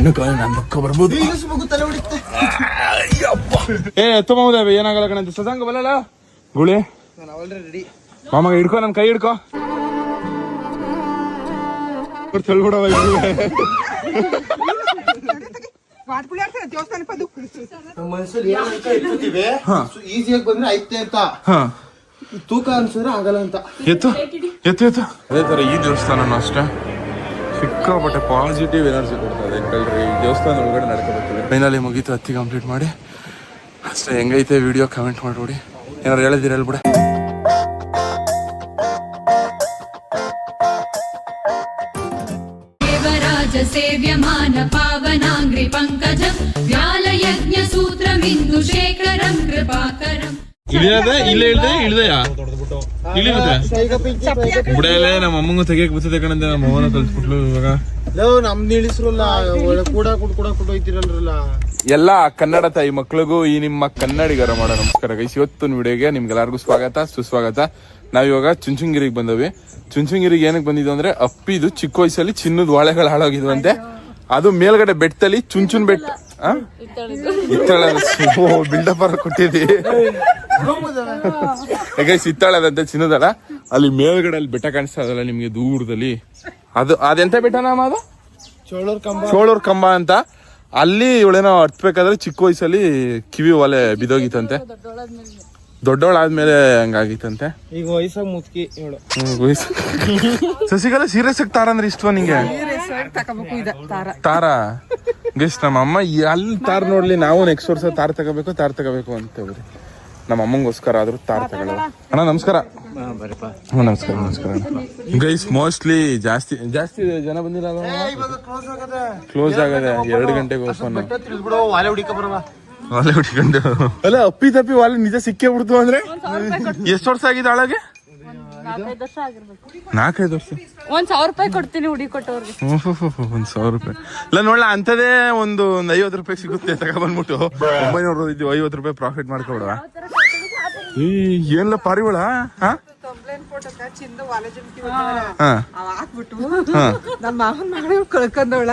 ಸಣ್ಣ ಕಾಲ ನನ್ನ ಪಕ್ಕ ಬರ್ಬೋದು. ತಲೆ ಹೊಡಿತೆ ಏ ಎತ್ತಮಾವುದೇ ಏನಾಗಲ್ಲ ಕಣಂತ ಸದಂಗ ಬಲ್ಲಲ್ಲ ಗುಳಿ. ನಾನು ಆಲ್ರೆಡಿ ರೆಡಿ ಮಾಮಗ ಹಿಡ್ಕೊ ನನ್ನ ಕೈ ಹಿಡ್ಕೊ. ತಳ್ಬಿಡವ ಈಸಿಯಾಗಿ ಬಂದ್ರೆ ಐತೆ ಅಂತ. ಹಾ. ತೂಕ ಅನ್ಸಿದ್ರೆ ಆಗಲ್ಲ ಅಂತ. ಎತ್ತು ಎತ್ತು ಎತ್ತು. ಅದೇ ತರ ಈ ದೇವಸ್ಥಾನ ಅಷ್ಟೇ. ಸಿಕ್ಕಾಪಟ್ಟೆ ಪಾಸಿಟಿವ್ ಎನರ್ಜಿ ಕೊಡ್ತದೆ ಕಲ್ರಿ ಈ ದೇವಸ್ಥಾನ ಒಳಗಡೆ ನಡ್ಕೋಬೇಕು ಫೈನಲಿ ಮುಗೀತು ಹತ್ತಿ ಕಂಪ್ಲೀಟ್ ಮಾಡಿ ಅಷ್ಟೇ ಹೆಂಗೈತೆ ವಿಡಿಯೋ ಕಮೆಂಟ್ ಮಾಡ್ಬಿಡಿ ಏನಾರು ಹೇಳಿದಿರ ಹೇಳ್ಬಿಡ देवराज सेव्यमान पावनाङ्घ्रि पङ्कजं व्यालयज्ञसूत्रमिन्दुशेखरं कृपाकरम् ಇಳಿಯದೆ ಇಲ್ಲ ಇಳ್ದೆ ಇಳ್ದೆಯಾ ಇಳಿಯುತ್ತೆ ಬುಡಲೇ ನಮ್ಮ ಅಮ್ಮಂಗೂ ತೆಗಿಯಕ್ ಬರ್ತದೆ ಕಣಂದೆ ನಮ್ಮ ಅವನ ಕಲ್ಸ್ಬಿಟ್ಲು ಇವಾಗ ಲೋ ನಮ್ದು ಒಳ್ಳೆ ಕೂಡ ಎಲ್ಲ ಕನ್ನಡ ತಾಯಿ ಮಕ್ಳಿಗೂ ಈ ನಿಮ್ಮ ಕನ್ನಡಿಗರ ಮಾಡೋ ನಮಸ್ಕಾರ ಗೈಸ್. ಇವತ್ತಿನ ವಿಡಿಯೋಗೆ ನಿಮ್ಗೆಲ್ಲರಿಗೂ ಸ್ವಾಗತ, ಸುಸ್ವಾಗತ. ನಾವಿವಾಗ ಚುಂಚುಂಗಿರಿಗೆ ಬಂದವಿ. ಚುಂಚುಂಗಿರಿಗೆ ಏನಕ್ಕೆ ಬಂದಿದ್ದು ಅಂದ್ರೆ ಅಪ್ಪಿದು ಚಿಕ್ಕ ವಯಸ್ಸಲ್ಲಿ ಚಿನ್ನದ ವಾಳೆಗಳು ಹಾಳಾಗಿದ್ವಂತೆ. ಅದು ಮೇಲ್ಗಡೆ ಬೆಟ್ಟದಲ್ಲಿ ಚುಂಚುನ್ ಬೆಟ್ಟ ಇತ್ತಳ ಬಿಲ್ಡಪ್ ಕೊಟ್ಟಿದ್ದಿ. ಗೈಸ್, ಇತ್ತಾಳದಂತೆ ಚಿನ್ನದಲ್ಲ. ಅಲ್ಲಿ ಮೇಲ್ಗಡೆ ಅಲ್ಲಿ ಬೆಟ್ಟ ಕಾಣಿಸ್ತಾ ಇದಲ್ಲ ನಿಮ್ಗೆ ದೂರದಲ್ಲಿ. ಅದು ಅದೆಂತ ಬಿಟ್ಟ ನಾಮ ಅದು? ಚೋಳೂರ್ ಕಂಬ. ಚೋಳೂರ್ ಕಂಬ ಅಂತ. ಅಲ್ಲಿ ಇವಳೇನೋ ಹತ್ಬೇಕಾದ್ರೆ ಚಿಕ್ಕ ವಯಸ್ಸಲ್ಲಿ ಕಿವಿ ಒಲೆ ಬಿದೋಗಿತ್ತಂತೆ ದೊಡ್ಡವಳಾದ್ಮೇಲೆ ಹಂಗಾಗಿತ್ತಂತೆ. ಈಗ ವಯಸ್ಸಾಗ ಮುತ್ಕಿ ಇವಳು. ವಯಸ್ಸು ಸಸಿಗಳ ಸೀರಿಯಸ್ ತಾರ ಅಂದ್ರೆ ಇಷ್ಟವ ನಿಂಗೆ? ತಾರ. ಗೆಸ್ಟ್ ನಮ್ಮ ಅಮ್ಮ ಅಲ್ಲಿ ತಾರ ನೋಡ್ಲಿ ನಾವು ನೆಕ್ಸ್ಟ್ ವರ್ಷ ತಾರ ತಗೋಬೇಕು ತಾರ ತಗೋಬೇಕು ಅಂತೇವ್ರಿ ನಮ್ಮ ಅಮ್ಮಂಗೋಸ್ಕರ ಆದ್ರೂ ತಾರ ತಗೊಳ್ಳೋ ಅಣ್ಣ ನಮಸ್ಕಾರ. ಹ್ಞೂ ನಮಸ್ಕಾರ ನಮಸ್ಕಾರ. ಗೈಸ್ ಮೋಸ್ಟ್ಲಿ ಜಾಸ್ತಿ ಜಾಸ್ತಿ ಜನ ಬಂದಿಲ್ಲ ಕ್ಲೋಸ್ ಆಗದೆ. ಕ್ಲೋಸ್ ಆಗದೆ ಎರಡು ಗಂಟೆಗೆ ಓಪನ್ ವಾಲೆ ಹುಡ್ಕೊಂಡು. ಅಲ್ಲ ಅಪ್ಪಿ ತಪ್ಪಿ ವಾಲೆ ನಿಜ ಸಿಕ್ಕೇ ಬಿಡ್ತು ಅಂದ್ರೆ? ಎಷ್ಟು ವರ್ಷ ಆಗಿದೆ ಒಳಗೆ ನಾಲ್ಕೈದು ವರ್ಷ ಒಂದ್ ಸಾವಿರ ರೂಪಾಯಿ ಕೊಡ್ತೀನಿ ಹುಡಿ ಕೊಟ್ಟವ್ರಿಗೆ. ಒಂದ್ ಸಾವಿರ ರೂಪಾಯಿ. ಇಲ್ಲ ನೋಡ್ಲ ಅಂತದೇ ಒಂದು ಒಂದ್ ಐವತ್ತು ರೂಪಾಯಿ ಸಿಗುತ್ತೆ ತಗೊಬಂದ್ಬಿಟ್ಟು ಒಂಬೈನೂರ ಇದ್ದೀವಿ ಐವತ್ತು ರೂಪಾಯಿ ಪ್ರಾಫಿಟ್ ಮಾಡ್ಕೊಬಿಡುವ. ಈ ಏನ್ಲ ಪಾರಿವಾಳ ಹಾ. ಹಾ ಹಾಕ್ಬಿಟ್ಟು. ಹಾ. ನಮ್ಮ ಮಾವನ ಮಗಳು ಕಳ್ಕೊಂಡವಳ.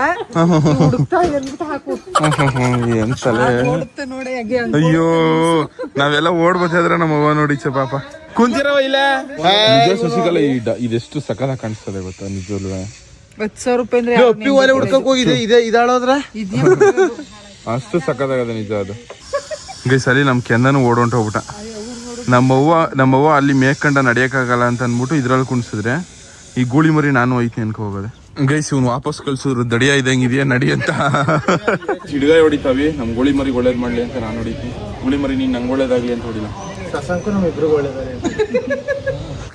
ಹುಡುಕ್ತಾ ಅಂದ್ಬಿಟ್ಟು ಹಾಕು. ಹ್ಮ್, ಹ್ಮ್, ಹ್ಮ್, ಏನ್ ತಲೆ. ಹುಡುಕ್ತಾ ನೋಡಿ ಹೆಂಗೆ ಅಂತ ಅಯ್ಯೋ ನಾವೆಲ್ಲ ಓಡ್ಬೇಕಾದ್ರೆ ನಮ್ಮ ಅವ್ವ ನೋಡಿ ಪಾಪ. ಕುಂತಿರವ ಇಲ್ಲ? ನಿಜ ಶಶಿಕಲಾ ಇದೆಷ್ಟು ಸಕಲ ಕಾಣಿಸ್ತದೆ ಗೊತ್ತಾ ನಿಜವಲ್ವ ಹತ್ತು ಸಾವಿರ ರೂಪಾಯಿ ಅಂದ್ರೆ ಅಪ್ಪಿ ಒಲೆ ಹುಡ್ಕಕ್ ಹೋಗಿದೆ ಇದೆ ಇದಾಳೋದ್ರ? ಅಷ್ಟು ಸಕ್ಕತ್ತಾಗದ ನಿಜ ಅದು. ಗೈ ಸರಿ ನಮ್ಮ ಕೆಂದನು ಓಡೊಂಟ್ ಹೋಗ್ಬಿಟ್ಟ. ನಮ್ಮವ್ವ ನಮ್ಮವ್ವ ಅಲ್ಲಿ ಮೇಯ್ಕಂಡ ನಡೆಯೋಕ್ಕಾಗಲ್ಲ ಅಂತ ಅಂದ್ಬಿಟ್ಟು ಇದ್ರಲ್ಲಿ ಕುಣಿಸಿದ್ರೆ ಈ ಗೂಳಿ ಮರಿ ನಾನು ಐತಿ ಅನ್ಕೊ ಹೋಗೋದೆ. ಗೈಸ್ ಇವ್ನು ವಾಪಸ್ ಕಳ್ಸಿದ್ರು ದಡಿಯ ಇದ್ದಂಗೆ ಇದೆಯಾ ನಡಿ ಅಂತ. ಚಿಡ್ಗಾಯಿ ಹೊಡಿತಾವಿ ನಮ್ಮ ಗೋಳಿ ಮರಿ ಒಳ್ಳೇದು ಮಾಡ್ಲಿ ಅಂತ ನಾನು ಹೊಡಿತೀನಿ. ಗೂಳಿ ಮರಿ ನೀನ್ ನಂಗೆ ಒಳ್ಳೇದಾಗ್ಲಿ ಅಂತ ಹೊಡಿಲ್ಲ. ಸಸಂಕು ನಮ್ ಇಬ್ರಿಗೂ ಒಳ್ಳೇದಾರೆ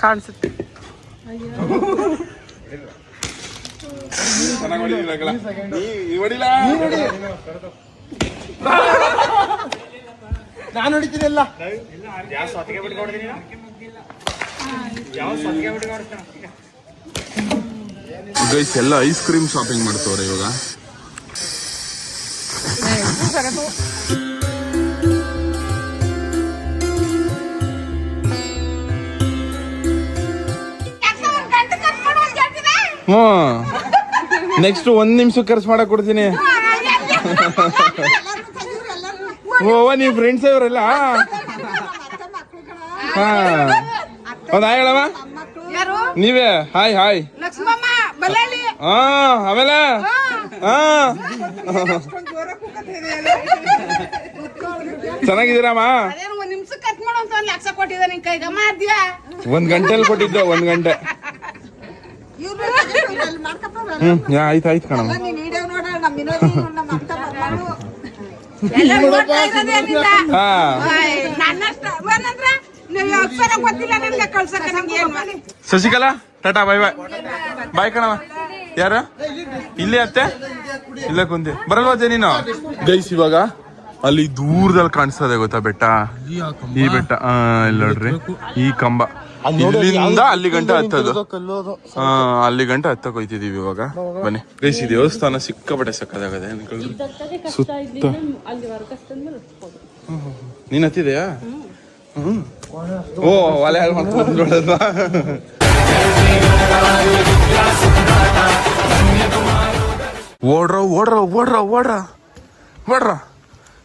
ಕಾಣಿಸುತ್ತೆ. ನಾನು ಹೊಡಿತೀನಿ ಎಲ್ಲ ಗೈಸ್ ಎಲ್ಲ ಐಸ್ ಕ್ರೀಮ್ ಶಾಪಿಂಗ್ ಮಾಡ್ತವ್ರೆ ಇವಾಗ. ಹ್ಞೂ. ನೆಕ್ಸ್ಟ್ ಒಂದ್ ನಿಮಿಷ ಖರ್ಚು ಮಾಡಕ್ ಕೊಡ್ತೀನಿ. ಓ ನೀವು ಫ್ರೆಂಡ್ಸ್ ಅವರೆಲ್ಲ? ಹಾ. ಹೌದಾ ಹೇಳವ ನೀವೇ? Hi hi. ಹಾ ಆಮೇಲೆ? ಹಾ. ಚೆನ್ನಾಗಿದ್ದೀರಮ್ಮ? ಒಂದ್ ಒಂದ್ ಒಂದ್ ಗಂಟೆಲಿ ಕೊಟ್ಟಿದ್ದೆ ಒಂದ್ ಗಂಟೆ. ಹ್ಮ್ ಯಾ, ಆಯ್ತು ಆಯ್ತು ಕಣಮ್ಮ. ಹಾ. ಶಶಿಕಲಾ ಟಾಟಾ ಬಾಯ್ ಬಾಯ್. ಬಾಯ್ ಕಣವ ಯಾರ? ಇಲ್ಲಿ ಅತ್ತೆ? ಇಲ್ಲ ಕುಂತಿ. ಬರಲ್ವಾ ಅಜ್ಜಿ ನೀನು? ಗೈಸ್ ಇವಾಗ ಅಲ್ಲಿ ದೂರದಲ್ಲಿ ಕಾಣಿಸ್ತದೆ ಗೊತ್ತಾ ಬೆಟ್ಟ? ಈ ಬೆಟ್ಟ ಆ, ಇಲ್ಲಿ ನೋಡ್ರಿ. ಈ ಕಂಬ. ಇಲ್ಲಿಂದ ಅಲ್ಲಿ ಗಂಟ ಹತ್ತದು. ಅಲ್ಲಿ ಗಂಟ ಹತ್ತಕ್ಕೆ ಹೋಯ್ತಿದೀವಿ ಇವಾಗ ಬನ್ನಿ. ಗೈಸ್ ಈ ದೇವಸ್ಥಾನ ಸಿಕ್ಕಾಪಟ್ಟೆ ಸಕ್ಕದಾಗದೆ ಸುತ್ತ. ನೀನ್ ಹತ್ತಿದೆಯಾ? ಓ ಒಲೆ ಹಾಳು? ಓಡ್ರ ಓಡ್ರ ಓಡ್ರ ಓಡ್ರ ಓಡ್ರ.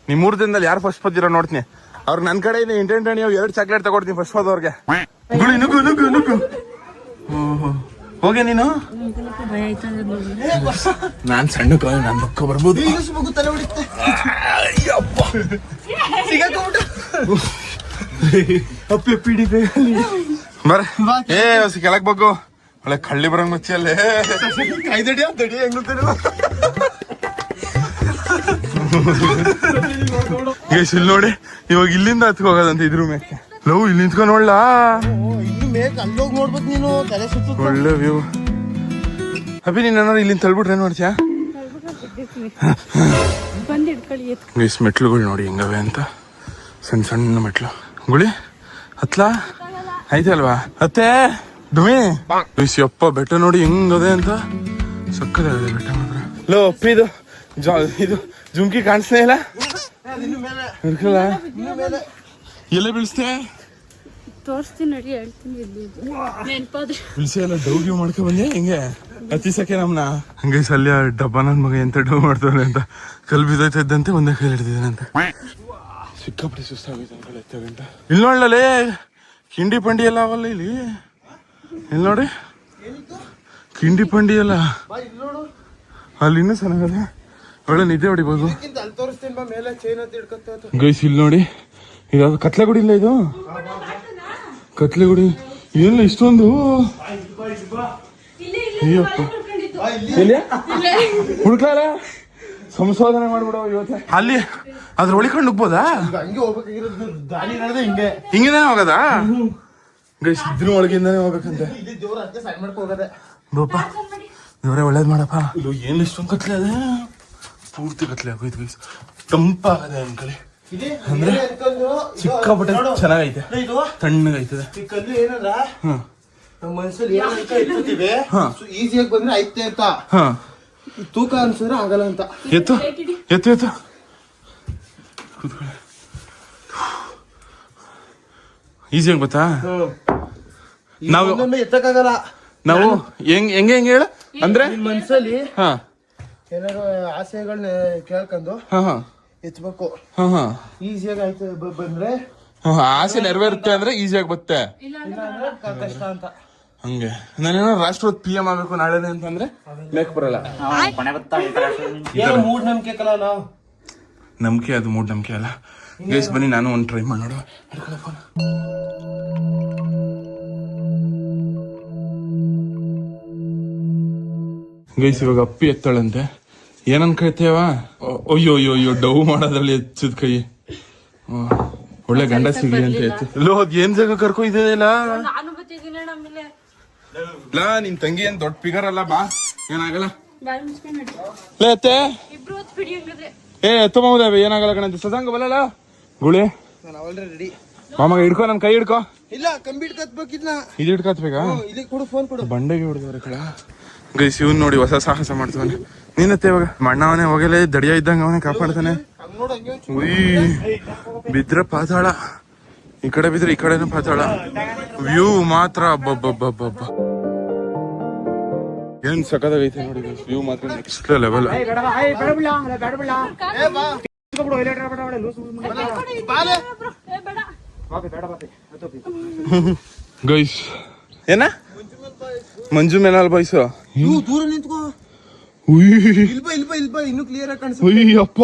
ನಿಮ್ಮೂರ್ ಮೂರು ದಿನದಲ್ಲಿ ಯಾರು ಫಸ್ಟ್ ಬಂದಿರೋ ನೋಡ್ತೀನಿ. ಅವ್ರು ನನ್ನ ಕಡೆ ಇದೆ ಇಂಟೆಂಟ್ ನೀವು ಎರಡು ಚಾಕ್ಲೇಟ್ ತಗೊಡ್ತೀನಿ ಫಸ್ಟ್ ಫಾದ್ ಅವ್ರಿಗೆ. ನುಗ್ಗು ನುಗ್ಗು ನುಗ್ಗು. ಹೋಗೆ ನೀನು? ನಾನ್ ಸಣ್ಣ ಕಾಲ ನನ್ ಮಕ್ಕ ಬರ್ಬೋದು. ಅಪ್ಪಿ ಪಿಡಿ ಬರ. ಏ ಕೆಳಕ್ ಬಗ್ಗು. ಒಳ್ಳೆ ಕಳ್ಳಿ ಬರಂಗ್ ಮಚ್ಚಿ ಅಲ್ಲೇ. ಕೈ ದಡಿ ದಡಿ ಹೆಂಗ್ ಗೈಸ್ ಇಲ್ಲಿ ನೋಡಿ ಇವಾಗ ಇಲ್ಲಿಂದ ಹತ್ಕೊ ಹೋಗೋದಂತ ಇದ್ರ ಮೇಲೆ ಲವ್ ಇಲ್ಲಿ ನಿಂತ್ಕೊಂಡ್ ನೋಡ್ಲಾ? ಮೇಕ್ ಒಳ್ಳೆ ವ್ಯೂ ಅಭಿ ನೀನ್ ಏನಾರು ಇಲ್ಲಿಂದ ತಳ್ಬಿಟ್ರೆ ಏನ್ ಮಾಡ್ತೀಯಾ? ಮಿಸ್ ಗೈಸ್ ಮೆಟ್ಲುಗಳು ನೋಡಿ ಹೆಂಗವೆ ಅಂತ. ಸಣ್ಣ ಸಣ್ಣ ಮೆಟ್ಲು. ಗುಳಿ ಹತ್ಲಾ? ಐತೆ ಅಲ್ವಾ? ಅತ್ತೆ ಡುಮಿ ಗೈಸ್ ಯಪ್ಪ ಬೆಟ್ಟ ನೋಡಿ ಹೆಂಗದೆ ಅಂತ. ಸಕ್ಕದ ಬೆಟ್ಟ ಮಾತ್ರ. ಲೋ ಅಪ್ಪಿ ಇದು ಜಾ- ಇದು ಜುಮ್ಕಿ ಕಾಣಿಸ್ತಾ ಇಲ್ಲ? ಇರ್ಕಲ್ಲ. ಎಲ್ಲ ಬೀಳಿಸ್ತೆ? ತೋರಿಸ್ತೀನಿ ನಡಿ ಹೇಳ್ತೀನಿ ನೆನಪಾದ್ರೆ. ಬಿಳಿಸಿ ಎಲ್ಲ ಡೌ ಗಿವ್ ಮಾಡ್ಕೊ ಬಂದೆ ಹಿಂಗೆ? ಹತ್ತಿಸಕ್ಕೆ ನಮ್ಮನ್ನ ಹಂಗೆ ಸಲ್ಯ ಡಬ್ಬ ನನ್ ಮಗ ಎಂತ ಡೌ ಮಾಡ್ತಾನೆ ಅಂತ. ಕಲ್ ಇದ್ದಂತೆ ಒಂದೇ ಕೈ ಹಿಡಿದಿದ್ದಾನಂತ. ಸಿಕ್ಕಾಪಟ್ಟೆ ಸುಸ್ತಾಗೋಯ್ತು ಅನ್ಕೊಳ್ಳಿ ಎತ್ತ ಗಂಟ ಇಲ್ಲಿ ನೋಡ್ಲೇ ಕಿಂಡಿ ಪಂಡಿ ಎಲ್ಲ ಅವಲ್ಲ ಇಲ್ಲಿ? ಇಲ್ಲಿ ನೋಡಿ. ಕಿಂಡಿ ಪಂಡಿ ಎಲ್ಲ. ಅಲ್ಲಿ ಇನ್ನೂ ಚೆನ್ನಾಗದೆ? ಒಳ್ಳೆ ನಿದ್ದೆ ಹೊಡಿಬೋದು. ಅಲ್ಲಿ ತೋರಿಸ್ತೀನಿ ಬಾ ಮೇಲೆ ಚೈನ್ ಅಂತ ಹಿಡ್ಕೊತ ಗೈಸ್ ಇಲ್ಲಿ ನೋಡಿ. ಇದಾದ್ರು ಕತ್ಲೆ ಗುಡಿ ಇಲ್ಲ ಇದು? ಕತ್ಲೆ ಗುಡಿ ಏನಿಲ್ಲ ಇಷ್ಟೊಂದು. ಅಯ್ಯಪ್ಪ? ಹುಡುಕ್ಲಾರ ಸಂಶೋಧನೆ ಮಾಡ್ಬಿಡೋ ಇವತ್ತೆ. ಅಲ್ಲಿ ಅದ್ರ ಒಳಿಕೊಂಡು ನುಗ್ಬೋದಾ ಹಂಗೆ ಹೋಗ್ಬೇಕಾಗಿರೋದು ದಾರಿ ನಡೆದ ಹಿಂಗೆ. ಹಿಂಗಿದಾನೆ ಹೋಗದಾ? ಗೈಸ್ ಇದ್ರ ಒಳಗಿಂದಾನೆ ಹೋಗ್ಬೇಕಂತೆ. ಜೋರ್ ಅದಕ್ಕೆ ಸೈಡ್ ಮಾಡ್ಕೊ ಹೋಗದೆ. ಬೋಪ ಇವರೇ ಒಳ್ಳೇದ್ ಮಾಡಪ್ಪ. ಇದು ಏನು ಇಷ್ಟೊಂದು ಕತ್ಲೆ ಅದೇ. ಪೂರ್ತಿ ಕತ್ಲೆ ಆಗೋಯ್ತು ಗೈಸ್ ತಂಪಾಗದೆ ಅನ್ಕಲಿ ಇದೆ ಅಂದ್ರೆ ಸಿಕ್ಕಾಪಟ್ಟೆ. ಚೆನ್ನಾಗೈತೆ. ತಣ್ಣಗೈತದೆ ಈ ಕಲ್ಲು ಏನಂದ್ರ ಹ್ಮ್ ನಮ್ಮ ಮನಸ್ಸಲ್ಲಿ ಏನಂತ ಇರ್ತೀವಿ ಹಾ. ಈಸಿಯಾಗಿ ಬಂದ್ರೆ ಐತೆ ಅಂತ. ಹಾ. ತೂಕ ಅನ್ಸಿದ್ರೆ ಆಗಲ್ಲ ಅಂತ. ಎತ್ತು ಎತ್ತು ಎತ್ತು. ಈಸಿಯಾಗಿ ಗೊತ್ತಾ? ನಾವು- ಎತ್ತಕ್ಕಾಗಲ್ಲ. ನಾವು ಹೆಂಗ್ ಹೆಂಗೆ ಹೆಂಗೆ ಹೇಳ? ಅಂದ್ರೆ? ಮನ್ಸಲ್ಲಿ ಹಾ. ಏನಾರು ಆಸೆಗಳನ್ನ ಕೇಳ್ಕೊಂಡು ಹಾ ಹಾ. ಎತ್ಬೇಕು. ಹಾ ಹಾ. ಈಸಿಯಾಗಿ ಆಯ್ತು ಬಂದ್ರೆ ಹಾ, ಆಸೆ ನೆರವೇರುತ್ತೆ ಅಂದ್ರೆ ಈಸಿಯಾಗಿ ಬತ್ತೆ. ಕಷ್ಟ ಅಂತ. ಹಂಗೆ. ನಾನೇನೋ ರಾಷ್ಟ್ರಪತಿ ಪಿ ಎಂ ಆಗ್ಬೇಕು ನಾಳೆ ಅಂತಂದ್ರೆ ಲೆಕ್ಕ ಬರಲ್ಲ. ಮೂಡ್ ನಂಬಿಕೆ ಕಲ ನಂಬಿಕೆ ಅದು ಮೂಡ್ ನಂಬಿಕೆ ಅಲ್ಲ. ಗೈಸ್ ಬನ್ನಿ ನಾನು ಒಂದು ಟ್ರೈ ಮಾಡಿ ಗೈಸ್ ಇವಾಗ ಅಪ್ಪಿ ಎತ್ತಾಳಂತೆ. ಏನನ್ ಕೈತೇವ ಅಯ್ಯೋ ಅಯ್ಯೋ ಅಯ್ಯೋ ಡವ್ ಮಾಡೋದ್ರಲ್ಲಿ ಹೆಚ್ಚದ ಕೈ. ಒಳ್ಳೆ ಗಂಡ ಸಿಗ್ಲಿ ಅಂತ ಹೇಳ್ತು ಲೋ ಅದ್ ಏನ್ ಜಾಗ ಕರ್ಕೊ ಇದೆಯಲ್ಲ ನಾನು ಲಾ ತಂಗಿ ಏನ್ ದೊಡ್ಡ ಫಿಗರ್ ಅಲ್ಲ ಬಾ. ಏನಾಗಲ್ಲ? ಲೇ ಅತ್ತೆ ಏ ಎತ್ತು ಮಾವುದೇವೆ ಏನಾಗಲ್ಲ ಗಣ ಸದಂಗ ಬಲ್ಲಲ್ಲ ಗುಳಿ. ಮಾಮಾಗ ಅವಳ್ರೆ ರೆಡಿ ಮಾಮಗ ಹಿಡ್ಕೊ ನನ್ ಕೈ ಹಿಡ್ಕೊ. ಇಲ್ಲ ಕಂಬಿಡ್ ಕತ್ಬೇಕಿದ್ನ ಇದು ಹಿಡ್ಕತ್ಬೇಕಾ? ಬೇಕಾ ಕೊಡು ಫೋನ್ ಕೊಡು. ಬಂಡೆಗೆ ಹೊಡೆದವ್ರೆ ಕಳ ಗೈಸ್ ಇವ್ನ್ ನೋಡಿ ಹೊಸ ಸಾಹಸ ಮಾಡ್ತಾನೆ ನೀನತ್ತೆ ಇವಾಗ ಮಣ್ಣವನೇ ಹೋಗಲೇ ದಡಿಯ ಇದ್ದಂಗ ಅವನೇ ಕಾಪಾಡ್ತಾನೆ. ಉಯ್ ಬಿದ್ರೆ ಪಾತಾಳ. ಈ ಕಡೆ ಬಿದ್ರೆ ಈ ಕಡೆನೂ ಪಾತಾಳ. ವ್ಯೂ ಮಾತ್ರ ಅಬ್ಬಬ್ಬಬ್ಬಬ್ಬ ಏನ್ ಸಖತ್ತಾಗೈತೆ ನೋಡಿ ವ್ಯೂ ಮಾತ್ರ ನೆಕ್ಸ್ಟ್ ಲೆವೆಲ್. ಗೈಸ್ ಏನ? ಮಂಜು ಮೇನಲ್ ಬಾಯ್ಸು ಇವು ದೂರ ನಿಂತ್ಕೋ. ಉಯ್. ಇಲ್ಬ ಇಲ್ಬ ಇಲ್ಬ ಇನ್ನು ಕ್ಲಿಯರ್ ಆಗಿ ಕಾಣಿಸ್ ಅಯ್ಯಪ್ಪ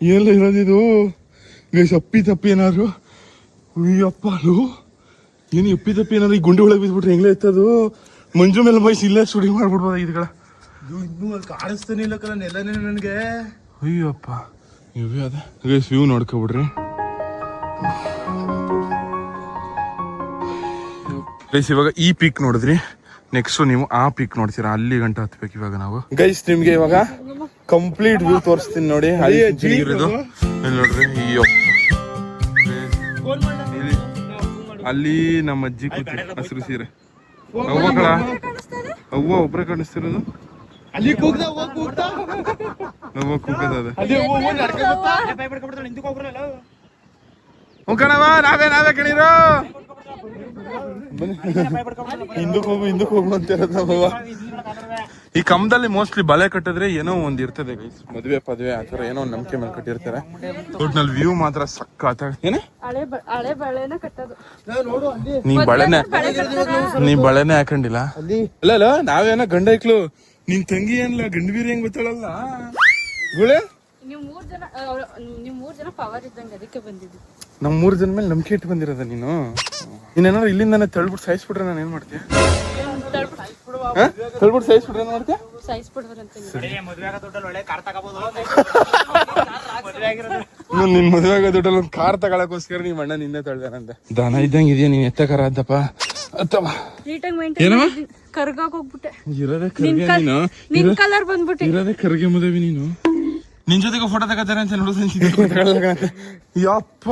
ಎಲ್ಲ ಇರೋದಿದು ಗೈಸ್ ಅಪ್ಪಿ ತಪ್ಪಿ ಏನಾದ್ರು? ಅಯ್ಯಪ್ಪ ಅಲ್ಲೋ ಏನು ಅಪ್ಪಿ ತಪ್ಪಿ ಏನಾದ್ರು ಈ ಗುಂಡಿ ಒಳಗೆ ಬಿದ್ಬಿಟ್ರೆ ಹೆಂಗ್ಲೇ ಇತ್ತದು ಮಂಜು ಮೇಲೆ ಬಾಯ್ಸ್ ಇಲ್ಲೇ ಸ್ಟುಡಿಯೋ ಮಾಡ್ಬಿಡ್ಬೋದ ಇದ್ಗಳ ಇನ್ನೂ ಅಲ್ಲಿ ಕಾಣಿಸ್ತಾನೆ ಇಲ್ಲ ಕಲ ನೆಲನೇ ನನಗೆ. ಅಯ್ಯಪ್ಪ ಇವೇ ಅದೇ. Guys view ನೋಡ್ಕೊಬಿಡ್ರಿ. ಗೈಸ್ ಇವಾಗ ಈ ಪೀಕ್ ನೋಡಿದ್ರಿ. ನೆಕ್ಸ್ಟ್ ನೀವು ಆ ಪೀಕ್ ನೋಡ್ತೀರಾ? ಅಲ್ಲಿ ಗಂಟ ಹತ್ಬೇಕು ಇವಾಗ ನಾವು. ಗೈಸ್ ನಿಮ್ಗೆ ಇವಾಗ ಕಂಪ್ಲೀಟ್ ವ್ಯೂ ತೋರಿಸ್ತೀನಿ ನೋಡಿ. ಅಲ್ಲಿ ಇರೋದು? ಇಲ್ಲಿ ನೋಡ್ರಿ ಅಯ್ಯೋ. ಅಲ್ಲಿ ನಮ್ಮ ಅಜ್ಜಿ ಕೂತಿ ಹಸಿರು ಸೀರೆ. ಅವ್ವ ಕಳ ಅವ್ವ ಒಬ್ರೆ ಕಾಣಿಸ್ತಿರೋದು? ಅಲ್ಲಿ ಕೂಗ್ದ ಅವ್ವ ಕೂಗದ ಅಲ್ಲಿ ಹೋಗ್ ಹೋಗ್ ನಡ್ಕೊಂಡ್ ಬರ್ತಾ. ಕಣವ ನಾವೇ ನಾವೇ ಕಣೀರು? ಹಿಂದಕ್ಕೆ ಹೋಗು ಹಿಂದಕ್ಕೆ ಹೋಗು ಅಂತ ಹೇಳೋದು ನಮ್ಮವ್ವ ಈ ಕಂಬದಲ್ಲಿ ಮೋಸ್ಟ್ಲಿ ಬಲೆ ಕಟ್ಟಿದ್ರೆ ಏನೋ ಒಂದ್ ಇರ್ತದೆ ಗೈಸ್ ಮದುವೆ ಪದವೆ ಆತರ ಏನೋ ಒಂದ್ ನಂಬಿಕೆ ಮೇಲೆ ಕಟ್ಟಿರ್ತಾರೆ. ಒಟ್ನಲ್ಲಿ ವ್ಯೂ ಮಾತ್ರ ಸಕ್ಕ ಏನ? ನೀ ಬಳೆನೆ ನೀ ಬಳೆನೆ ಹಾಕೊಂಡಿಲ್ಲ? ಅಲ್ಲ. ನಾವೇನೋ ನಾವೇನ ಗಂಡ ಇಕ್ಲು ನಿನ್ ತಂಗಿ ಏನಿಲ್ಲ ಗಂಡ ಬೀರಿ ಹೆಂಗ್ ಗೊತ್ತಾಳಲ್ಲ? ಗುಳೆ? ನೀವು ಮೂರು ಜನ ನೀವು ಮೂರ್ ಜನ ಪವರ್ ಇದ್ದಂಗೆ ಅದಕ್ಕೆ ಬಂದಿದ್ದು ನಮ್ ಮೂರ್ ಜನ ಮೇಲೆ ನಂಬಿಕೆ ಇಟ್ಟು ಬಂದಿರೋದ ನೀನು? ನೀನೇನಾದ್ರು ಇಲ್ಲಿಂದ ತಳ್ಬಿಟ್ಟು ಸಾಯಿಸ್ಬಿಟ್ರೆ ನಾನು ಏನ್ ಮಾಡ್ತೀಯ? ತಳ್ಬಿಟ್ಟು ಸಾಯಿಸ್ಬಿಟ್ರೆ ಏನ್ ಮಾಡ್ತೀಯ? ನೀನ್ ಮದುವೆ ಆಗೋ ದುಡ್ಡಲ್ಲಿ ಒಂದ್ ಕಾರ್ ತಗೊಳಕೋಸ್ಕರ ನೀವ್ ಅಣ್ಣ ನಿನ್ನೆ ತಳ್ದಾನಂತೆ. ದನ ಇದ್ದಂಗೆ ಇದೆಯಾ ನೀನ್ ಎತ್ತಕರ ಅಂತಪ್ಪ ಕರ್ಗಾಕ್ ಹೋಗ್ಬಿಟ್ಟೆ. ಇರೋದೇ ಕರ್ಗೆ ನೀನು ನಿನ್. ಕಲರ್ ಬಂದ್ಬಿಟ್ಟೆ. ಇರೋದೇ ಕರ್ಗೆ ಮದುವೆ ನೀನು. ನಿನ್ ಜೊತೆಗೂ ಫೋಟೋ ತಗೋತಾರೆ ಅಂತ ನೋಡಿದ್ರೆ ಯಪ್ಪ.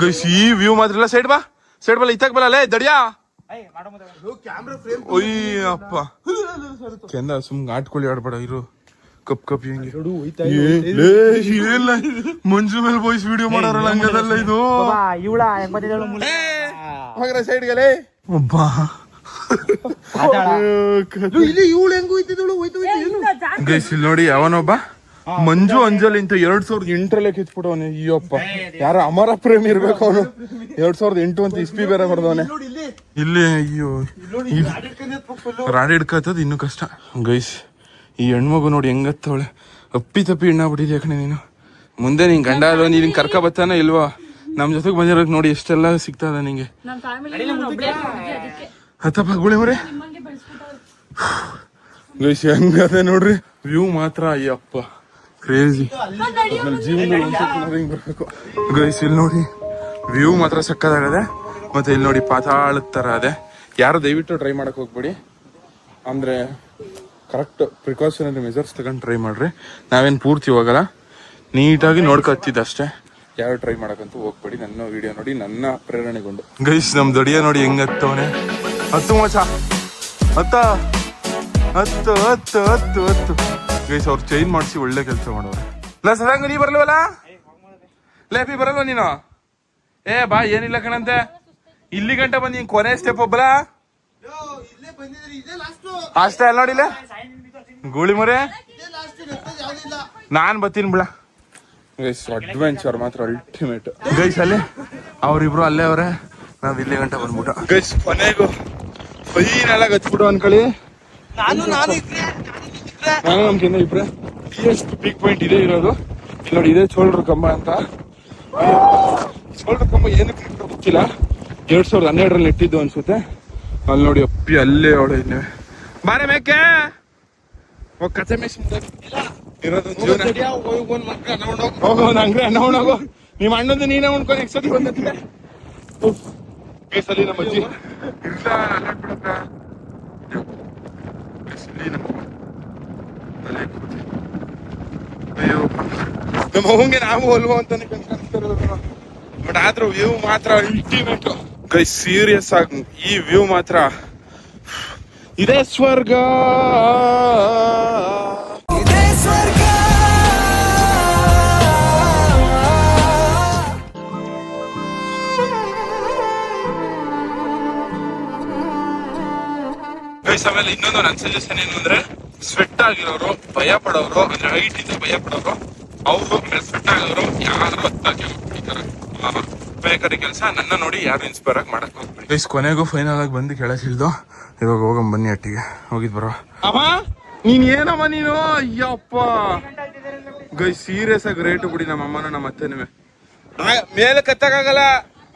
ಗೈಸ್ ಈ ವ್ಯೂ ಮಾತ್ರ ಇಲ್ಲ. ಸೈಡ್ ಬಾ. ಸೈಡ್ ಬಲ್ಲ ಇತ್ತಾಗ ಬಲ್ಲ ಲೇ ದಡಿಯಾ. ಕ್ಯಾಮ್ರಾ ಫ್ರೇಮ್ ಅಯ್ಯಪ್ಪ. ಕೆಂದ ಸುಮ್ ಆಟ್ಕೊಳ್ಳಿ ಆಡ್ಬೇಡ ಇರು. ಕಪ್ ಕಪ್ ಹೆಂಗೆ. ಮಂಜು ಮೇಲೆ ಬಾಯ್ಸ್ ವಿಡಿಯೋ ಮಾಡೋರಲ್ಲ ಹಂಗದಲ್ಲ ಇದು. ಇವಳ ಹೆಂಗ್ ಬಂದಿದ್ದಾಳು ಹೋಗ್ರ ಸೈಡ್ಗೆ ಒಬ್ಬ. ಇಲ್ಲಿ ಇವಳು ಹೆಂಗ್ ಹೋಯ್ತಿದ್ದಳು ಹೋಯ್ತು ಗೈಸ್ ಇಲ್ಲಿ ನೋಡಿ ಅವನೊಬ್ಬ ಮಂಜು ಅಂಜಲಿ ಅಂತ ಎರಡ್ ಸಾವಿರದ ಎಂಟರಲ್ಲೇ ಕಿತ್ಬಿಟ್ಟವನೆ ಅಯ್ಯಪ್ಪ. ಯಾರ ಅಮರ ಪ್ರೇಮಿ ಇರ್ಬೇಕು ಅವನು. ಎರಡ್ ಸಾವಿರದ ಎಂಟು ಅಂತ ಇಸ್ಪಿ ಬೇರೆ ಬರ್ದವನೆ ಇಲ್ಲಿ ಅಯ್ಯೋ. ರಾಡಿ ಹಿಡ್ಕತ್ತದ ಇನ್ನೂ ಕಷ್ಟ. ಗೈಸ್ ಈ ಹೆಣ್ಮಗು ನೋಡಿ ಹೆಂಗತ್ತವಳೆ. ಅಪ್ಪಿ ತಪ್ಪಿ ಎಣ್ಣಾಗ್ಬಿಟ್ಟಿದ್ಯಾ ಕಣೆ ನೀನು. ಮುಂದೆ ನಿನ್ ಗಂಡ ಅಲ್ವಾ ನೀನ್ ಕರ್ಕ ಬತ್ತಾನ ಇಲ್ವಾ? ನಮ್ ಜೊತೆಗೆ ಬಂದಿರೋಕ್ ನೋಡಿ ಎಷ್ಟೆಲ್ಲ ನಿಂಗೆ. ಒಬ್ಳೇ ಹುಡ್ಗಿ ಅದಕ್ಕೆ. ಹತ್ತಪ್ಪ ಗುಳಿ ಮರೆ. ಗೈಸ್ ಹೆಂಗದೆ ನೋಡ್ರಿ. ವ್ಯೂ ಮಾತ್ರ ಅಯ್ಯಪ್ಪ. ಕ್ರೇಜಿ ಜೀವನದಲ್ಲಿ ಗೈಸ್ ಇಲ್ಲಿ ನೋಡಿ ವ್ಯೂ ಮಾತ್ರ ಸಕ್ಕದಾಗದೆ, ಮತ್ತೆ ಇಲ್ಲಿ ನೋಡಿ ಪಾತಾಳದ ತರ ಅದೇ ಯಾರು ದಯವಿಟ್ಟು ಟ್ರೈ ಮಾಡಕ್ ಹೋಗ್ಬೇಡಿ. ಅಂದ್ರೆ ಕರೆಕ್ಟ್ ಪ್ರಿಕಾಷನರಿ ಮೆಜರ್ಸ್ ತಗೊಂಡು ಟ್ರೈ ಮಾಡ್ರಿ. ನಾವೇನ್ ಪೂರ್ತಿ ಹೋಗಲ್ಲ. ನೀಟಾಗಿ ನೋಡ್ಕೊತಿದ್ದ ಅಷ್ಟೇ. ಯಾರು ಟ್ರೈ ಮಾಡಕ್ಕಂತೂ ಹೋಗ್ಬೇಡಿ. ನನ್ನ ವಿಡಿಯೋ ನೋಡಿ, ನನ್ನ ಪ್ರೇರಣೆಗೊಂಡು. ಗೈಸ್ ನಮ್ ದಡಿಯ ನೋಡಿ ಹೆಂಗ್ ಹತ್ತವನೆ ಹತ್ತು ಮಚ ಹತ್ತ. ಹತ್ತು ಹತ್ತು ಹತ್ತು ಹತ್ತು. ಗೈಸ್ ಅವ್ರು ಚೈನ್ ಮಾಡಿಸಿ ಒಳ್ಳೆ ಕೆಲಸ ಮಾಡೋರು. ಇಲ್ಲ ಸದಂಗ ನೀ ಬರ್ಲವಲ್ಲ? ಲೇಪಿ ಬರಲ್ವ ನೀನು? ಏ ಬಾ ಏನಿಲ್ಲ ಕಣಂತೆ. ಇಲ್ಲಿ ಗಂಟ ಬಂದು ಹಿಂಗ್ ಕೊನೆ ಸ್ಟೆಪ್ ಒಬ್ಬಲ ಇಲ್ಲೇ ಬಂದಿದ್ರಿ ಇದೇ ಲಾಸ್ಟ್ ಅಷ್ಟೇ ಅಲ್ಲ ನೋಡಿಲ್ಲ ಗೂಳಿ ಮರೆ? ನಾನ್ ಬತ್ತೀನಿ ಬಿಡ. ಗೈಸ್ ಅಡ್ವೆಂಚರ್ ಮಾತ್ರ ಅಲ್ಟಿಮೇಟ್ ಗೈಸ್ ಅಲ್ಲಿ. ಅವ್ರಿಬ್ರು ಅಲ್ಲೇ ಅವ್ರೆ. ನಾವ್ ಇಲ್ಲಿ ಗಂಟ ಬಂದ್ಬಿಟ್ಟು. ಗೈಸ್ ಕೊನೆಗೂ ಫೈನ್ ಎಲ್ಲ ಹಚ್ಬಿಟ್ಟು ಅನ್ಕೊಳ್ಳಿ. ನಾನು ನಾನು ನಾನು ನಮ್ಗಿಂತ ಇಬ್ರೆ ಎಷ್ಟು ಪೀಕ್ ಪಾಯಿಂಟ್ ಇದೆ ಇರೋದು. ಇಲ್ಲಿ ನೋಡಿ ಇದೇ ಚೋಲ್ಡ್ರ ಕಂಬ ಅಂತ. ಚೋಲ್ಡ್ರ ಕಂಬ ಏನಕ್ಕೆ ಗೊತ್ತಿಲ್ಲ. ಎರಡ್ ಸಾವಿರದ ಹನ್ನೆರಡರಲ್ಲಿ ಇಟ್ಟಿದ್ದು ಅನ್ಸುತ್ತೆ. ಅಲ್ಲಿ ನೋಡಿ ಅಪ್ಪಿ ಅಲ್ಲೇ ಅವಳು ಇಲ್ಲೇ ಬಾರೆ ಮೇಕೆ! ಕತೆ ಮೇಸ್ ಇರೋದು ಹೋಗೋ ನಂಗ್ರೆ ಅಣ್ಣ ಹೋಗೋ ನಿಮ್ಮ ಅಣ್ಣಂದು ನೀನೇ ಉಣ್ಕೊ ನೆಕ್ಸ್ಟ್ ಸತಿ ಬಂದಿದ್ದೆ. ಬೇಸಲ್ಲಿ ನಮ್ಮ ಅಜ್ಜಿ. ಇಲ್ಲ ನಮ್ಮ. ಅಯ್ಯೋ. ನಮ್ಮ ಅವಂಗೆ ನಾವು ಅಲ್ವೋ ಅಂತಾನೆ ಬಟ್ ಆದ್ರೂ ವ್ಯೂ ಮಾತ್ರ ಅಲ್ಟಿಮೇಟ್ ಕೈ ಸೀರಿಯಸ್ ಆಗಿ ಈ ವ್ಯೂ ಮಾತ್ರ. ಇದೇ ಸ್ವರ್ಗ. ಆಮೇಲೆ ಇನ್ನೊಂದು ನನ್ನ ಸಜೆಷನ್ ಏನು ಅಂದ್ರೆ ಸ್ವೆಟ್ ಆಗಿರೋರು ಭಯ ಪಡೋರು ಅಂದ್ರೆ ಹೈಟ್ ಇಂದ ಭಯ ಪಡೋರು ಅವರು ಸ್ವೆಟ್ ಆಗೋರು ಯಾರು ಬೇಕಾದ್ರೆ ಕೆಲಸ ನನ್ನ ನೋಡಿ ಯಾರು ಇನ್ಸ್ಪೈರ್ ಆಗಿ ಮಾಡಕ್ ಹೋಗ್ಬೇಡಿ. ಗೈಸ್ ಕೊನೆಗೂ ಫೈನಲ್ ಆಗಿ ಬಂದು ಕೆಳಗೆ ಇಳ್ದು ಇವಾಗ ಹೋಗಂ ಬನ್ನಿ ಅಟ್ಟಿಗೆ. ಹೋಗಿದ್ ಬರೋ. ಅಮ್ಮ ನೀನ್ ಏನಮ್ಮ ನೀನು? ಅಯ್ಯಪ್ಪ. ಗೈ ಸೀರಿಯಸ್ ಆಗಿ ರೇಟ್ ಬಿಡಿ ನಮ್ಮ ಅಮ್ಮನ ನಮ್ಮ ಅತ್ತೆನೂ. ಮೇಲೆ ಕತ್ತಕ್ಕಾಗಲ್ಲ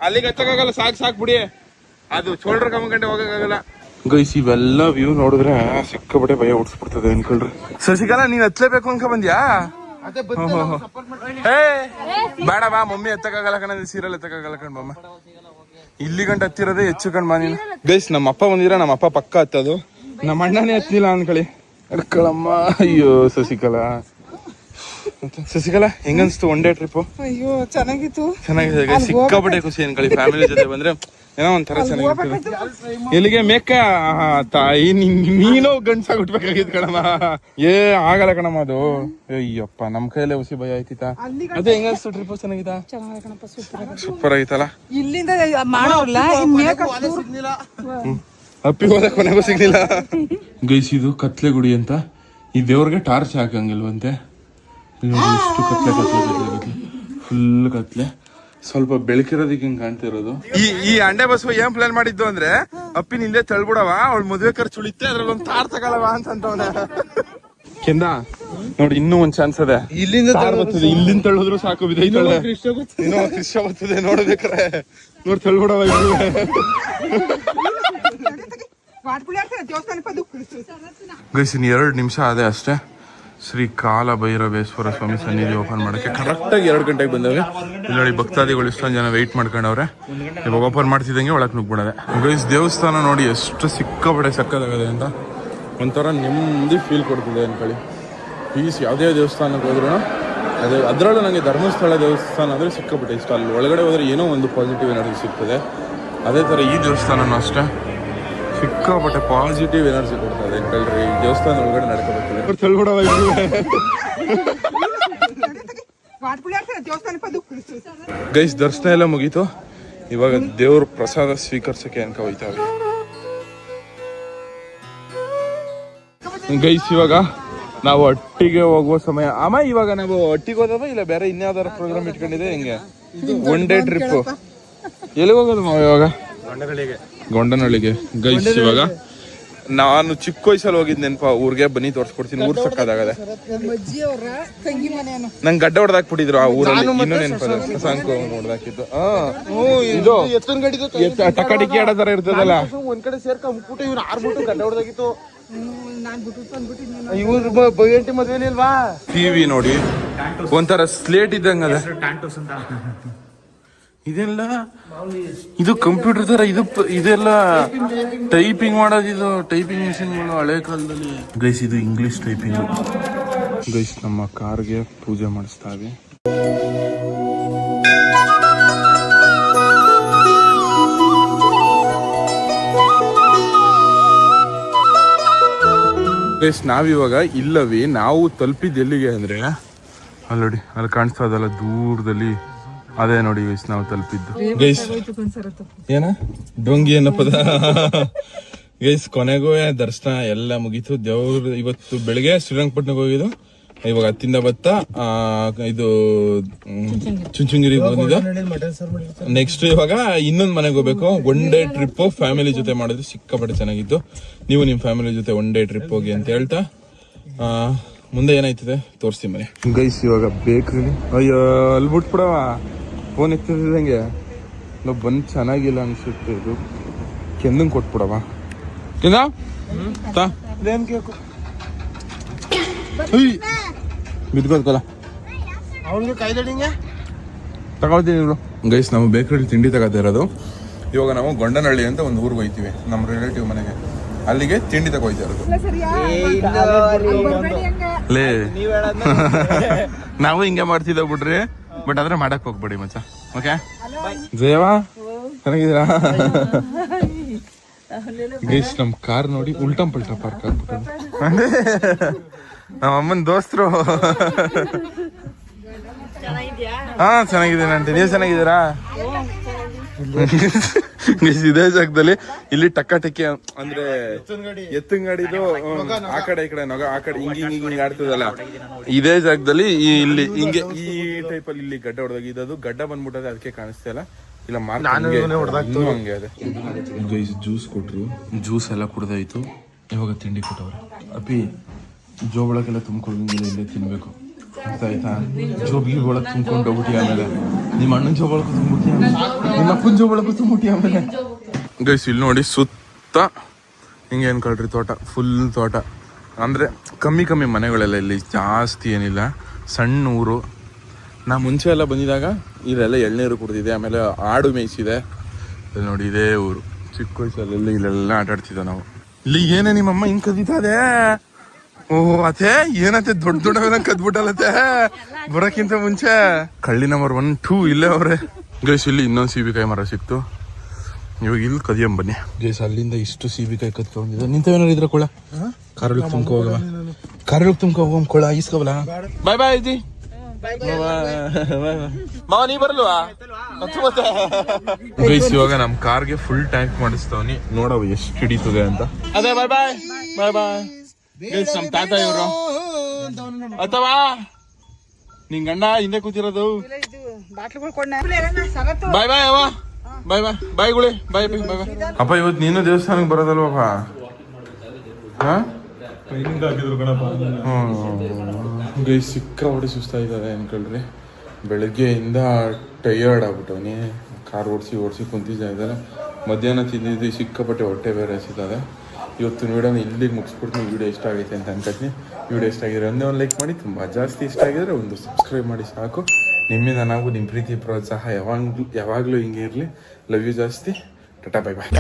ಅಲ್ಲಿಗೆ ಹತ್ತಕ್ಕಾಗಲ್ಲ ಸಾಕ್ ಸಾಕ್ ಬಿಡಿ. ಅದು ಶೋಲ್ಡರ್ ಕಮ್ಕೊಂಡೆ ಹೋಗಕ್ಕಾಗಲ್ಲ. ಗೈಸ್ ಇವೆಲ್ಲ ವ್ಯೂ ನೋಡಿದ್ರೆ ಸಿಕ್ಕಾಪಟ್ಟೆ ಭಯ ಓಡಿಸ್ಬಿಡ್ತದೆ ಅನ್ಕೊಳ್ರಿ. ಶಶಿಕಲಾ ನೀನ್ ಹತ್ಲೇಬೇಕು ಅನ್ಕೊ ಬಂದ್ಯಾ? ಬೇಡ ಬಾ ಮಮ್ಮಿ ಎತ್ತಕ್ಕಾಗಲ್ಲ ಕಣ ಸೀರಿಯಲ್ ಎತ್ತಕ್ಕಾಗಲ್ಲ ಕಣ್ ಬಮ್ಮ. ಇಲ್ಲಿ ಗಂಟ ಹತ್ತಿರೋದೇ ಹೆಚ್ಚು ಕಣ್ ಬಾ ನೀನು. ಗೈಸ್ ನಮ್ಮ ಅಪ್ಪ ಬಂದಿರ ನಮ್ಮ ಅಪ್ಪ ಪಕ್ಕ ಹತ್ತದು. ನಮ್ಮ ಅಣ್ಣನೇ ಹತ್ತಿಲ್ಲ ಅನ್ಕೊಳ್ಳಿ. ಅಡ್ಕಳಮ್ಮ ಅಯ್ಯೋ ಶಶಿಕಲಾ ಶಶಿಕಲಾ ಹೆಂಗನ್ಸ್ತು ಒನ್ ಡೇ ಟ್ರಿಪ್ ಅಯ್ಯೋ ಚೆನ್ನಾಗಿತ್ತು. ಚೆನ್ನಾಗಿದೆ. ಸಿಕ್ಕಾಪಟ್ಟೆ ಖುಷಿ ಅನ್ಕೊಳ್ಳಿ ಫ್ಯಾಮಿಲಿ ಜೊತೆ ಬಂದ್ರೆ ಏನೋ ಒಂಥರ ಚೆನ್ನಾಗಿತ್ತು. ಎಲ್ಲಿಗೆ ಮೇಕ ಆಹಾ, ತಾಯಿ ನೀನೋ ಗಂಡ್ಸಾಗ್ ಹುಟ್ಬೇಕಾಗಿದ್ ಕಣಮ್ಮ. ಏ ಆಗಲ್ಲ ಕಣಮ್ಮ ಅದು. ಅಯ್ಯಪ್ಪ ನಮ್ ಕೈಯಲ್ಲೇ ಹುಸಿ ಭಯ ಆಯ್ತಿತ್ತ? ಅದೇ ಹೆಂಗನ್ಸ್ತು ಟ್ರಿಪ್ ಚೆನ್ನಾಗಿತ್ತ? ಸೂಪರ್ ಆಗಿತ್ತಲ್ಲ ಇಲ್ಲಿಂದ ಮಾಡೋಲ್ಲ ಅಪ್ಪಿ ಹೋದ ಕೊನೆಗೂ ಸಿಗ್ಲಿಲ್ಲ. ಗೈಸ್ ಇದು ಕತ್ಲೆ ಗುಡಿ ಅಂತ. ಈ ದೇವ್ರಿಗೆ ಟಾರ್ಚ್ ಹಾಕಂಗಿಲ್ವಂತೆ. ನೋಡಿ ಎಷ್ಟು ಕತ್ಲೆ ಕತ್ಲೆ ಕತ್ಲೆ ಕತ್ಲೆ ಫುಲ್ ಕತ್ಲೆ. ಸ್ವಲ್ಪ ಬೆಳಕಿರೋದಕ್ಕೆ ಹಿಂಗ್ ಕಾಣ್ತಿರೋದು ಈ ಈ ಅಂಡೆ ಬಸ್ ಏನ್ ಪ್ಲಾನ್ ಮಾಡಿದ್ದು ಅಂದ್ರೆ ಅಪ್ಪಿನ ಹಿಂದೆ ತಳ್ಬಿಡವ ಅವಳ ಮದುವೆ ಖರ್ಚು ಉಳಿತೆ ಅದ್ರಲ್ಲಿ ಒಂದ್ ತಾರ್ ತಗೊಳವ ಅಂತ ಅಂತವನ ಕೆಂದ ನೋಡಿ ಇನ್ನೂ ಒಂದ್ ಚಾನ್ಸ್ ಅದೇ ಇಲ್ಲಿಂದ ತಾರ್ ಬರ್ತದೆ ಇಲ್ಲಿಂದ ತಳ್ಳಿದ್ರು ಸಾಕು ಬಿದ್ದೈತಳೆ ಇನ್ನೂ ದೃಶ್ಯ ಬರ್ತದೆ. ನೋಡ್ಬೇಕ್ರೆ ನೋಡ್ ತಳ್ಬಿಡವ ಪದು ಗೈಸ್ ಇನ್ನು ಎರಡು ನಿಮಿಷ ಅದೇ ಅಷ್ಟೇ. ಶ್ರೀ ಕಾಲ ಭೈರವೇಶ್ವರ ಸ್ವಾಮಿ ಸನ್ನಿಧಿ ಓಪನ್ ಮಾಡೋಕ್ಕೆ ಕರೆಕ್ಟಾಗಿ ಎರಡು ಗಂಟೆಗೆ ಬಂದವೆ ಇಲ್ಲಿ ಭಕ್ತಾದಿಗಳು ಇಷ್ಟೊಂದು ಜನ ವೆಯ್ಟ್ ಮಾಡ್ಕೊಂಡವ್ರೆ. ಇವಾಗ ಓಪನ್ ಮಾಡ್ತಿದ್ದಂಗೆ ಒಳಗೆ ನುಗ್ಬಿಡದೆ ಗೈಸ್, ದೇವಸ್ಥಾನ ನೋಡಿ ಎಷ್ಟು ಸಿಕ್ಕಾಪಡೆ ಸಕ್ಕದಾಗದೆ ಅಂತ ಒಂಥರ ನೆಮ್ಮದಿ ಫೀಲ್ ಕೊಡ್ತಿದೆ ಅನ್ಕೊಳ್ಳಿ. ಪೀಸ್ ಯಾವುದೇ ದೇವಸ್ಥಾನಕ್ಕೆ ಹೋದ್ರೂ, ಅದೇ ಅದರಲ್ಲೂ ನನಗೆ ಧರ್ಮಸ್ಥಳ ದೇವಸ್ಥಾನ ಅಂದರೆ ಸಿಕ್ಕಾಪಟ್ಟೆ ಇಷ್ಟ. ಅಲ್ಲಿ ಒಳಗಡೆ ಹೋದರೆ ಏನೋ ಒಂದು ಪಾಸಿಟಿವ್ ಎನರ್ಜಿ ಸಿಗ್ತದೆ. ಅದೇ ಥರ ಈ ದೇವಸ್ಥಾನನೂ ಅಷ್ಟೇ. ಸಿಕ್ಕಾಪಟ್ಟೆ ಪಾಸಿಟಿವ್ ಎನರ್ಜಿ ಕೊಡ್ತದೆ ಕಲ್ರಿ ದೇವಸ್ಥಾನ ಒಳಗಡೆ ನಡ್ಕೋಬೇಕು ಗೈಸ್ ದರ್ಶನ ಎಲ್ಲ ಮುಗೀತು. ಇವಾಗ ದೇವ್ರ ಪ್ರಸಾದ ಸ್ವೀಕರಿಸಕ್ಕೆ ಅನ್ಕ ಹೋಯ್ತಾವೆ ಗೈಸ್ ಇವಾಗ ನಾವು ಒಟ್ಟಿಗೆ ಹೋಗುವ ಸಮಯ. ಅಮ್ಮ ಇವಾಗ ನಾವು ಒಟ್ಟಿಗೆ ಹೋದವ ಇಲ್ಲ ಬೇರೆ ಇನ್ಯಾವ್ದಾರ ಪ್ರೋಗ್ರಾಮ್ ಇಟ್ಕೊಂಡಿದೆ? ಹೆಂಗೆ? ಒನ್ ಡೇ ಟ್ರಿಪ್ ಎಲ್ಲಿಗೆ ಹೋಗೋದು ಇವಾಗ? ಗೊಂಡನಹಳ್ಳಿಗೆ. ಗೈಸ್ ಇವಾಗ ನಾನು ಚಿಕ್ಕ ವಯಸ್ಸಲ್ಲಿ ಹೋಗಿದ್ ನೆನಪ ಊರಿಗೆ ಬನ್ನಿ ತೋರ್ಸ್ಕೊಡ್ತೀನಿ ಊರ್ ಸಕ್ಕದಾಗದೆ. ನಂಗೆ ಗಡ್ಡ ಹೊಡೆದಾಕ್ಬಿಟ್ಟಿದ್ರು ಆ ಊರಲ್ಲಿ ಇನ್ನೂ ನೆನಪದ ಶಶಾಂಕ್ ಹೊಡೆದಾಕಿದ್ದು. ಹಾ ಇದು ಟಕಾಟಿಕಿ ಆಡೋ ತರ ಇರ್ತದಲ್ಲ? ಒಂದ್ ಕಡೆ ಸೇರ್ಕೊಂಡ್ಬಿಟ್ಟು ಇವ್ನು ಆರ್ಬಿಟ್ಟು ಗಡ್ಡ ಹೊಡೆದಾಗಿತ್ತು ಇವ್ರ ಇಲ್ವಾ? ಟಿವಿ ನೋಡಿ ಒಂಥರ ಸ್ಲೇಟ್ ಇದ್ದಂಗ ಅದ ಇದೆಲ್ಲ ಇದು ಕಂಪ್ಯೂಟರ್ ತರ ಇದು ಪ- ಇದೆಲ್ಲ ಟೈಪಿಂಗ್ ಮಾಡೋದು ಇದು ಟೈಪಿಂಗ್ ಮಿಷಿನ್ಗಳು ಹಳೆ ಕಾಲದಲ್ಲಿ? ಗೈಸ್ ಇದು ಇಂಗ್ಲಿಷ್ ಟೈಪಿಂಗ್ ಗೈಸ್ ನಮ್ಮ ಕಾರ್ಗೆ ಪೂಜೆ ಮಾಡಿಸ್ತಾವೆ ಗೈಸ್ ನಾವಿವಾಗ ಇಲ್ಲವಿ ನಾವು ತಲುಪಿದ್ದು ಎಲ್ಲಿಗೆ ಅಂದ್ರೆ ಅಲ್ಲಿ ನೋಡಿ ಅಲ್ಲಿ ಕಾಣಿಸ್ತಾ ಇದಲ್ಲ ದೂರದಲ್ಲಿ. ಅದೇ ನೋಡಿ ಗೈಸ್ ನಾವು ತಲುಪಿದ್ದು ಗೈಸ್ ಏನ? ಡೊಂಗಿ ಏನಪ್ಪದ ಗೈಸ್ ಕೊನೆಗೂ ದರ್ಶನ ಎಲ್ಲ ಮುಗೀತು. ದೇವ್ರ ಇವತ್ತು ಬೆಳಿಗ್ಗೆ ಶ್ರೀರಂಗಪಟ್ಟಣಕ್ಕೆ ಹೋಗಿದ್ದು. ಇವಾಗ ಹತ್ತಿಂದ ಬತ್ತ ಇದು ಚುಂಚುಂಗಿರಿ ಬಂದಿದ್ದು. ನೆಕ್ಸ್ಟ್ ಇವಾಗ ಇನ್ನೊಂದು ಮನೆಗೆ ಹೋಗ್ಬೇಕು. ಒನ್ ಡೇ ಟ್ರಿಪ್ ಫ್ಯಾಮಿಲಿ ಜೊತೆ ಮಾಡಿದ್ರೆ. ಸಿಕ್ಕಾಪಟ್ಟೆ ಚೆನ್ನಾಗಿತ್ತು. ನೀವು ನಿಮ್ಮ ಫ್ಯಾಮಿಲಿ ಜೊತೆ ಒನ್ ಡೇ ಟ್ರಿಪ್ ಹೋಗಿ ಅಂತ ಹೇಳ್ತಾ ಆ, ಮುಂದೆ ಏನಾಯ್ತದೆ? ತೋರಿಸ್ತೀನಿ ಮನೆ. ಗೈಸ್ ಇವಾಗ ಬೇಕ್ರಿ ಅಯ್ಯೋ ಅಲ್ಲಿ ಬಿಟ್ಬಿಡವ ಫೋನ್ ಎತ್ತಿದಂಗೆ ನಾವು ಬಂದು ಚೆನ್ನಾಗಿಲ್ಲ ಅನ್ಸುತ್ತೆ ಇದು ಕೆಂದಂಗೆ ಕೊಟ್ಬಿಡವ? ಕೆಂದ? ತಾ. ಬಿದ್ಕೋದ್ಕಲ್ಲ ಅವನಿಗೆ ಕಾಯ್ದಡಿಂಗೆ ತಗೊಳ್ತೀನಿ ಇವ್ರು ಗೈಸ್ ನಾವು ಬೇಕರಿ ತಿಂಡಿ ತಗೋತಾ ಇರೋದು. ಇವಾಗ ನಾವು ಗೊಂಡನಹಳ್ಳಿ ಅಂತ ಒಂದು ಊರಿಗೆ ಹೋಯ್ತೀವಿ ನಮ್ಮ ರಿಲೇಟಿವ್ ಮನೆಗೆ. ಅಲ್ಲಿಗೆ ತಿಂಡಿ ತಗೋಯ್ತಾ ಇರೋದು. ಲೇ. ನಾವು ಹಿಂಗೆ ಮಾಡ್ತಿದ್ದೇವೆ ಬಿಡ್ರಿ. ಬಟ್ ಆದ್ರೆ ಮಾಡಕ್ ಹೋಗ್ಬೇಡಿ ಮಚ್ಚ. ಓಕೆ ಜಯವಾ ಚೆನ್ನಾಗಿದ್ದೀರಾ? ಗೈಸ್ ನಮ್ ಕಾರ್ ನೋಡಿ ಉಲ್ಟಂ ಪಲ್ಟ ಪಾರ್ಕ್ ಆಗ್ಬಿಟ್ಟು ನಮ್ಮ ಅಮ್ಮನ ದೋಸ್ತರು. ಹಾ ಚೆನ್ನಾಗಿದ್ದೀನಿ ಆಂಟಿ. ನೀವು ಚೆನ್ನಾಗಿದ್ದೀರಾ? ಇದೇ ಜಾಗದಲ್ಲಿ ಇಲ್ಲಿ ಟಕ್ಕ ಟಕ್ಕಿ ಅಂದ್ರೆ ಎತ್ತಂಗಡಿದು ಗಾಡಿದು ಆ ಕಡೆ ಈ ಕಡೆ ನೊಗ ಆ ಕಡೆ ಹಿಂಗ್ ಹಿಂಗ್ ಹಿಂಗ್ ಆಡ್ತದಲ್ಲ. ಇದೇ ಜಾಗದಲ್ಲಿ ಈ ಇಲ್ಲಿ ಹಿಂಗೆ ಈ ಟೈಪ್ ಅಲ್ಲಿ ಇಲ್ಲಿ ಗಡ್ಡ ಹೊಡೆದಾಗಿದ್ದು ಗಡ್ಡ ಬಂದ್ಬಿಟ್ಟದೆ ಅದಕ್ಕೆ ಕಾಣಿಸ್ತಾ ಇಲ್ಲ. ಇಲ್ಲ ಹಂಗೆ ಅದೇ ಜ್ಯೂಸ್ ಕೊಟ್ರು. ಜ್ಯೂಸ್ ಎಲ್ಲ ಕುಡ್ದಾಯ್ತು. ಇವಾಗ ತಿಂಡಿ ಕೊಟ್ಟವ್ರೆ. ಅಪ್ಪಿ ಜೋಬಳಕ್ಕೆಲ್ಲ ತುಂಬ್ಕೊಳಂಗಿಲ್ಲ ಇಲ್ಲೇ ತಿನ್ಬೇಕು. ಆಯ್ತಾ ಜೋಬಿಗೆ ಒಳಗೆ ತುಂಬಿಕೊಂಡು ಹೋಗ್ಬಿಟ್ಟಿ ಆಮೇಲೆ? ನಿಮ್ಮ ಅಣ್ಣನ ಜೋಬಳಕ್ಕೂ ತುಂಬಿಟ್ಟಿ ಆಮೇಲೆ? ನಿಮ್ಮ ಅಪ್ಪನ ಜೋಬಳಕ್ಕೂ ತುಂಬಿಟ್ಟಿ ಆಮೇಲೆ? ಗೈಸ್ ಇಲ್ಲಿ ನೋಡಿ ಸುತ್ತ ಹಿಂಗೆ ಅನ್ಕೊಳ್ರಿ ತೋಟ? ಫುಲ್ ತೋಟ. ಅಂದ್ರೆ ಕಮ್ಮಿ ಕಮ್ಮಿ ಮನೆಗಳೆಲ್ಲ ಇಲ್ಲಿ ಜಾಸ್ತಿ ಏನಿಲ್ಲ. ಸಣ್ಣ ಊರು. ನಾ ಮುಂಚೆ ಎಲ್ಲ ಬಂದಿದಾಗ ಇಲ್ಲೆಲ್ಲ ಎಳ್ನೀರು ಕುಡಿದಿದೆ, ಆಮೇಲೆ ಆಡು ಮೇಯಿಸಿದೆ. ಇಲ್ಲಿ ನೋಡಿ ಇದೇ ಊರು. ಚಿಕ್ಕ ವಯಸ್ಸಲ್ಲೆಲ್ಲ ಇಲ್ಲೆಲ್ಲ ಆಟ ಆಡ್ತಿದ್ದ ನಾವು. ಇಲ್ಲಿ ಏನೇ ನಿಮ್ಮಮ್ಮ ಹಿಂಗ್ ಕದೀತದೆ ಓಹ್ ಅತ್ತೆ, ಏನತ್ತೆ, ದೊಡ್ಡ ದೊಡ್ಡ ಕದ್ಬಿಟ್ಟಲ್ಲತ್ತೆ? ಬರೋಕ್ಕಿಂತ ಮುಂಚೆ? ಕಳ್ಳಿ ನಂಬರ್ ಒನ್ ಟೂ ಇಲ್ಲೇ ಅವ್ರೆ. ಗೈಸ್ ಇಲ್ಲಿ ಇನ್ನೊಂದು ಸೀಬಿಕಾಯಿ ಮರ ಸಿಕ್ತು. ಇವಾಗ ಇಲ್ಲಿ ಕದಿಯಂ ಬನ್ನಿ. ಗೈಸ್ ಅಲ್ಲಿಂದ ಇಷ್ಟು ಸೀಬಿಕಾಯಿ ಕತ್ಕೊಂಡಿದ್ದೆ ನಿಂತವೇನಾರು ಇದ್ರ ಕೊಳ? ಕಾರಲ್ಲಿ ತುಂಬ ಹೋಗವ ಕಾರಲ್ಲಿ ತುಂಬ್ಕೊ ಹೋಗಮ್ ಕೊಳ ಇಸ್ಕೋಬಲ ಬಾಯ್ ಬಾಯ್ ಬರಲ್ವಾ? ಗೈಸ್ ಇವಾಗ ನಮ್ ಕಾರ್ಗೆ ಫುಲ್ ಟ್ಯಾಂಕ್ ಮಾಡಿಸ್ತವನಿ. ನೋಡವ ಎಷ್ಟು ಹಿಡಿತದೆ ಅಂತ. ಅದೇ ಬಾಯ್ ಬಾಯ್ ಬಾಯ್ ಬಾಯ್ ನಮ್ ತಾತ ಇವರು? ಅಥವಾ ನಿನ್ ಗಂಡ ಹಿಂದೆ ಕೂತಿರೋದು? ಬಾಯ್ ಬಾಯ್ ಅವ ಬಾಯ್ ಬಾಯ್ ಬಾಯ್ ಗುಳಿ. ಬಾಯ್ ಬಾಯ್ ಬಾಯ್ ಅಪ್ಪ ಇವತ್ತು ನೀನು ದೇವಸ್ಥಾನಕ್ಕೆ ಬರೋದಲ್ವಪ್ಪ ಹಾ? ಗೈ ಸಿಕ್ಕಾಪಟ್ಟೆ ಸುಸ್ತಾಯಿದ್ದಾರೆ ಅನ್ಕೊಳ್ರಿ. ಬೆಳಗ್ಗೆಯಿಂದ ಟಯರ್ಡ್ ಆಗ್ಬಿಟ್ಟವನಿ. ಕಾರ್ ಓಡಿಸಿ ಓಡಿಸಿ ಕುಂತಿದ್ದ ಮಧ್ಯಾಹ್ನ ತಿಂದಿದ್ದು ಸಿಕ್ಕಾಪಟ್ಟೆ ಹೊಟ್ಟೆ ಬೇರೆ ಹಸಿತದೆ. ಇವತ್ತಿನ ವಿಡಿಯೋನ ಇಲ್ಲಿಗೆ ಮುಗಿಸ್ಬಿಡ್ತೀನಿ ವಿಡಿಯೋ ಇಷ್ಟ ಆಗೈತೆ ಅಂತ ಅನ್ಕೊತೀನಿ. ವಿಡಿಯೋ ಇಷ್ಟ ಆಗಿದ್ರೆ ಒಂದೇ ಒಂದು ಲೈಕ್ ಮಾಡಿ, ತುಂಬ ಜಾಸ್ತಿ ಇಷ್ಟ ಆಗಿದ್ರೆ ಒಂದು ಸಬ್ಸ್ಕ್ರೈಬ್ ಮಾಡಿ ಸಾಕು. ನಿಮ್ಮಿಂದ ನಾವು ನಿಮ್ಮ ಪ್ರೀತಿ ಪ್ರೋತ್ಸಾಹ ಯಾವಾಗಲೂ ಯಾವಾಗಲೂ ಹಿಂಗೆ ಇರಲಿ. ಲವ್ ಯು ಜಾಸ್ತಿ. Tata bye bye